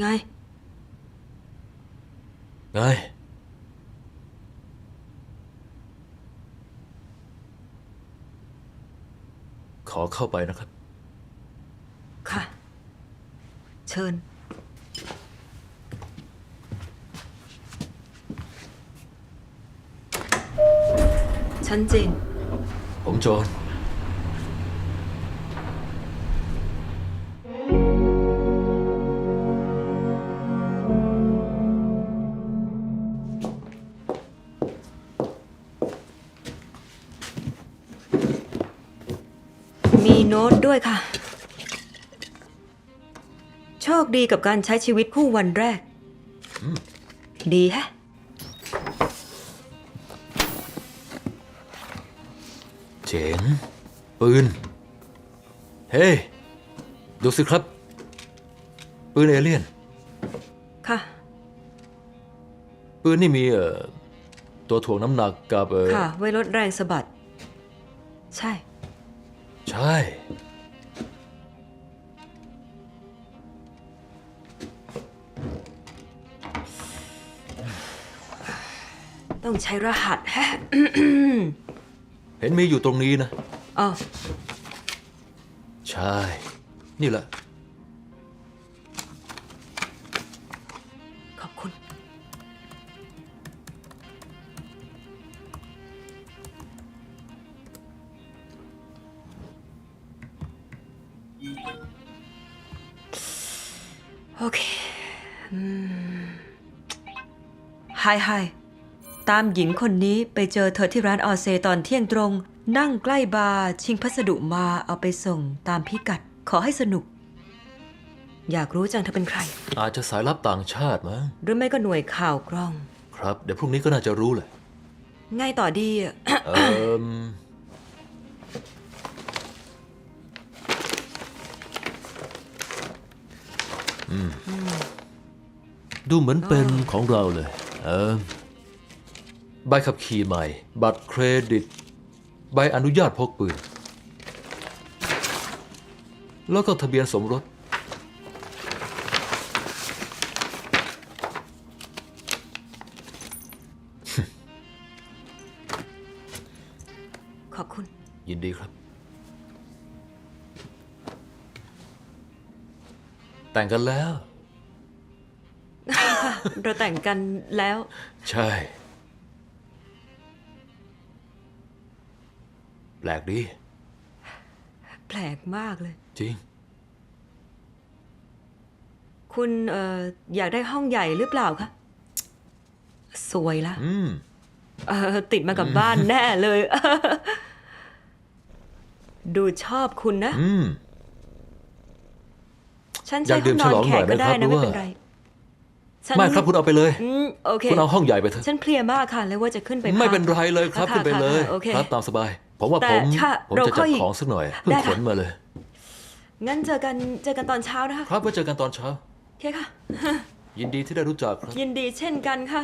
ไง ไง ขอเข้าไปนะครับ ค่ะ เชิญ ฉันเจน ผมโจน มีโน้ตด้วยค่ะ โชคดีกับการใช้ชีวิตคู่วันแรก ดีฮะ เจ๋ง ปืน เฮ้ยดูสิครับ ปืนเอเลี่ยน ค่ะ ปืนนี่มีเอ่อตัวถ่วงน้ำหนักกับเออค่ะ ไว้ลดแรงสะบัด ใช่ ใช่ ต้องใช้รหัสฮะ เห็นมีอยู่ตรงนี้นะ อ๋อ ใช่ นี่แหละ โอเคไฮไฮตามหญิงคนนี้ไปเจอเธอที่ร้านออเซตอนเที่ยงตรง นั่งใกล้บาร์ชิงพัสดุมาเอาไปส่งตามพิกัด ขอให้สนุก อยากรู้จังเธอเป็นใคร อาจจะสายลับต่างชาติมั้งหรือไม่ก็หน่วยข่าวกล้อง ครับ เดี๋ยวพรุ่งนี้ก็น่าจะรู้แหละ ไงต่อดีอะเอ่ม ดูเหมือนเป็นของเราเลย เออ ใบขับขี่ใหม่ บัตรเครดิต ใบอนุญาตพกปืน แล้วก็ทะเบียนสมรส ขอบคุณ ยินดีครับ แต่งกันแล้ว เราแต่งกันแล้ว ใช่ แปลกดี แปลกมากเลย จริง คุณเอ่ออยากได้ห้องใหญ่หรือเปล่าคะสวยละอืม เอ่อติดมากับบ้านแน่เลย ดูชอบคุณนะ อืม ฉันอใช้ยากดื่ห้องมนอนแขกก็ได้ฉลองหน่อยไหมครับนะไม่เป็นไรฉันไม่ครับคุณเอาไปเลย อืมโอเคคุณเอาห้องใหญ่ไปเถอะฉันเพลียมากค่ะเลยว่าจะขึ้นไปไม่พักเป็นไรเลยครับค่ะขึ้นไปเลยค่ะโอเคครับตามสบาย ผมว่าแต่ผมค่ะผมเราจะค่จัอดยของสักหน่อยเพิ่งได้ขค่ะ นมาเลย งั้นเจอกันเจอกันตอนเช้านะคะครับไว้เจอกันตอนเช้า โอเคค่ะ ยินดีที่ได้รู้จักครับ ยินดีเช่นกันค่ะ